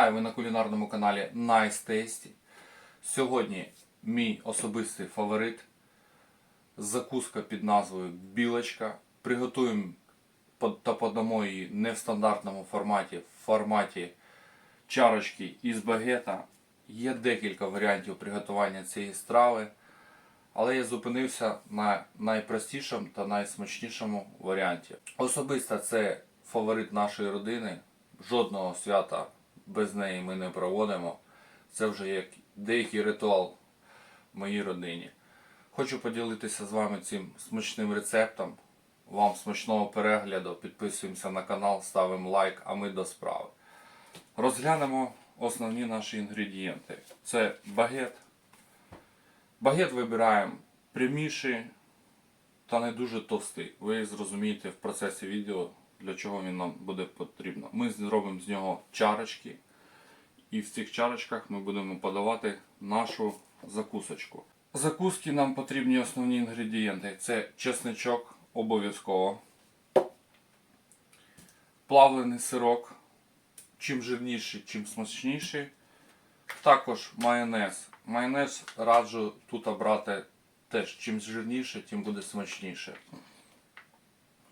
Вітаю ви на кулінарному каналі Nice Tasty. Сьогодні мій особистий фаворит. Закуска під назвою Білочка. Приготуємо та подамо її не в стандартному форматі, в форматі чарочки із багета. Є декілька варіантів приготування цієї страви, але я зупинився на найпростішому та найсмачнішому варіанті. Особисто це фаворит нашої родини. Жодного свята без неї ми не проводимо. Це вже як деякий ритуал в моїй родині. Хочу поділитися з вами цим смачним рецептом. Вам смачного перегляду, підписуємося на канал, ставимо лайк, а ми до справи. Розглянемо основні наші інгредієнти. Це багет. Багет вибираємо пряміший та не дуже товстий. Ви зрозумієте в процесі відео, для чого він нам буде потрібно. Ми зробимо з нього чарочки. І в цих чарочках ми будемо подавати нашу закусочку. Закуски нам потрібні основні інгредієнти. Це чесничок обов'язково. Плавлений сирок. Чим жирніший, чим смачніший. Також майонез. Майонез раджу тут брати теж чим жирніше, тим буде смачніше.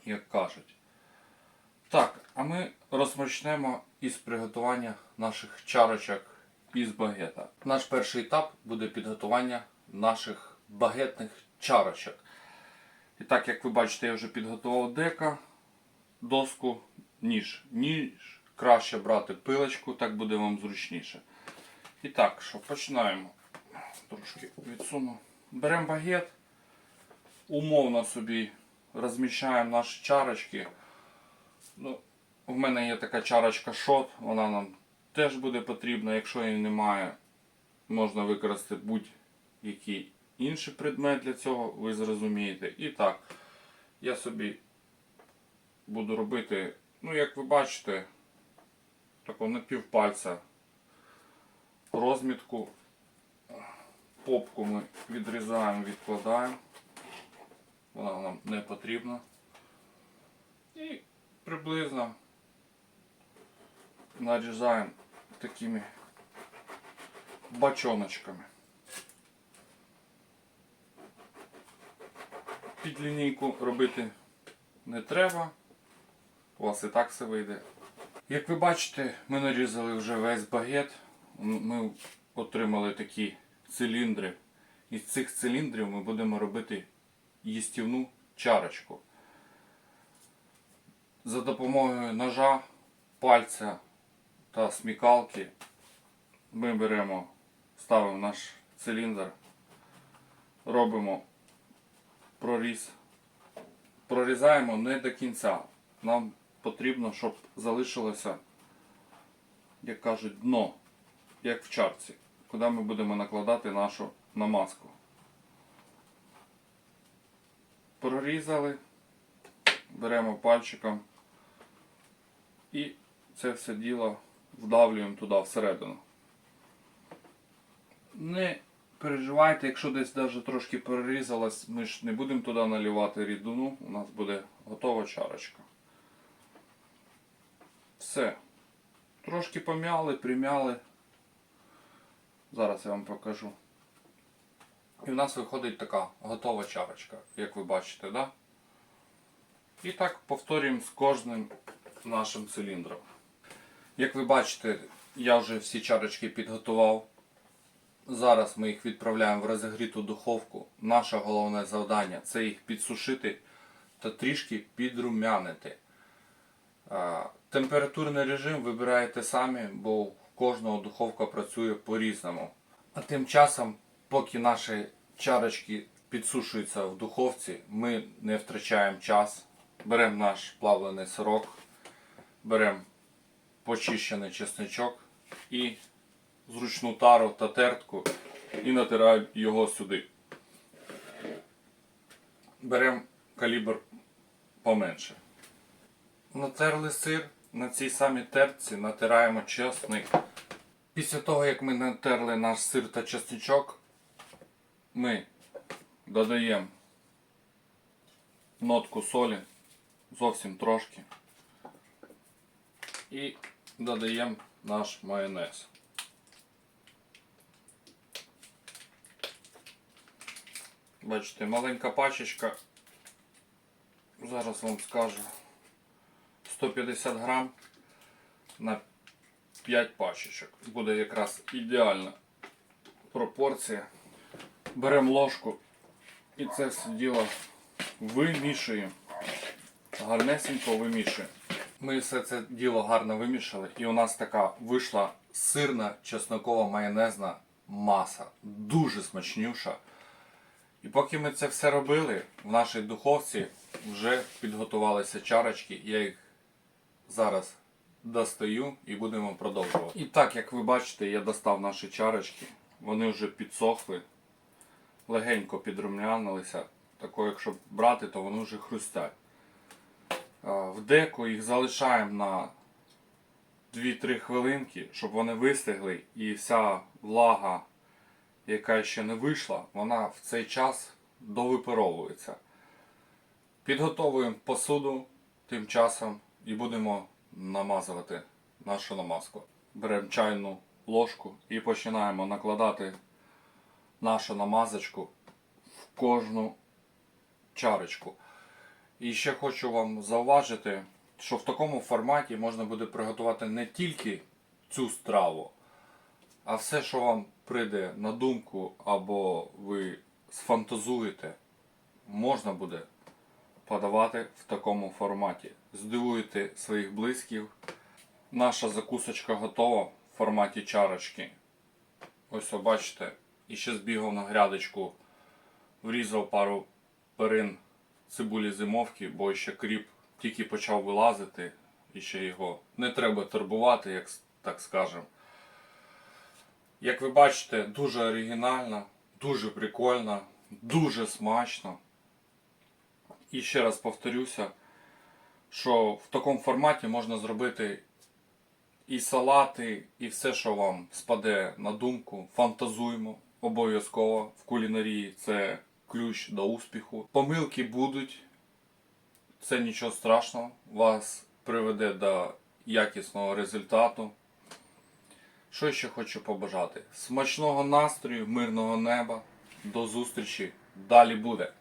Як кажуть. Так, а ми розпочнемо із приготування наших чарочок із багета. Наш перший етап буде підготування наших багетних чарочок. І так, як ви бачите, я вже підготував дека, доску, ніж. Ніж краще брати пилочку, так буде вам зручніше. І так, що починаємо. Трошки відсуну. Беремо багет, умовно собі розміщаємо наші чарочки. Ну, в мене є така чарочка шот, вона нам теж буде потрібна. Якщо її немає, можна використати будь-який інший предмет для цього, ви зрозумієте. І так, я собі буду робити, ну як ви бачите, таку на півпальця розмітку. Попку ми відрізаємо, відкладаємо. Вона нам не потрібна. І приблизно нарізаємо такими бачоночками. Під лінійку робити не треба. У вас і так все вийде. Як ви бачите, ми нарізали вже весь багет. Ми отримали такі циліндри. Із цих циліндрів ми будемо робити їстівну чарочку. За допомогою ножа, пальця та смікалки ми беремо, ставимо наш циліндр, робимо проріз. Прорізаємо не до кінця. Нам потрібно, щоб залишилося, як кажуть, дно, як в чарці, куди ми будемо накладати нашу намазку. Прорізали, беремо пальчиком і це все діло вдавлюємо туди всередину. Не переживайте, якщо десь навіть трошки перерізалось, ми ж не будемо туди наливати рідину, у нас буде готова чарочка. Все. Трошки пом'яли, прим'яли. Зараз я вам покажу. І в нас виходить така готова чарочка, як ви бачите, да? І так повторюємо з кожним нашим циліндром. Як ви бачите, я вже всі чарочки підготував. Зараз ми їх відправляємо в розігріту духовку. Наше головне завдання це їх підсушити та трішки підрумянити. Температурний режим вибираєте самі, бо в кожного духовка працює по-різному. А тим часом, поки наші чарочки підсушуються в духовці, ми не втрачаємо час. Беремо наш плавлений сирок, беремо почищений чесничок і зручну тару та тертку і натираємо його сюди. Беремо калібр поменше. Натерли сир, на цій самій тертці натираємо чесник. Після того, як ми натерли наш сир та чесничок, ми додаємо нотку солі, зовсім трошки. І додаємо наш майонез. Бачите, маленька пачечка. Зараз вам скажу. 150 грам на 5 пачечок. Буде якраз ідеальна пропорція. Беремо ложку і це все діло вимішуємо. Гарнесенько вимішуємо. Ми все це діло гарно вимішали, і у нас така вийшла сирна чеснокова майонезна маса. Дуже смачнюша. І поки ми це все робили, в нашій духовці вже підготувалися чарочки. Я їх зараз достаю і будемо продовжувати. І так, як ви бачите, я достав наші чарочки. Вони вже підсохли, легенько підрум'янилися. Тако, якщо брати, то вони вже хрустять. А, В деку їх залишаємо на 2-3 хвилинки, щоб вони вистигли і вся влага, яка ще не вийшла, вона в цей час довипаровується. Підготовуємо посуду тим часом і будемо намазувати нашу намазку. Беремо чайну ложку і починаємо накладати нашу намазочку в кожну чарочку. І ще хочу вам зауважити, що в такому форматі можна буде приготувати не тільки цю страву, а все, що вам прийде на думку або ви сфантазуєте, можна буде подавати в такому форматі. Здивуйте своїх близьких. Наша закусочка готова в форматі чарочки. Ось бачите. І ще збігав на грядочку, врізав пару перин цибулі зимовки, бо ще кріп тільки почав вилазити, і ще його не треба турбувати, як так скажемо. Як ви бачите, дуже оригінально, дуже прикольно, дуже смачно. І ще раз повторюся, що в такому форматі можна зробити і салати, і все, що вам спаде на думку. Фантазуємо обов'язково в кулінарії. Це ключ до успіху. Помилки будуть, це нічого страшного, вас приведе до якісного результату. Що ще хочу побажати? Смачного настрою, мирного неба. До зустрічі. Далі буде.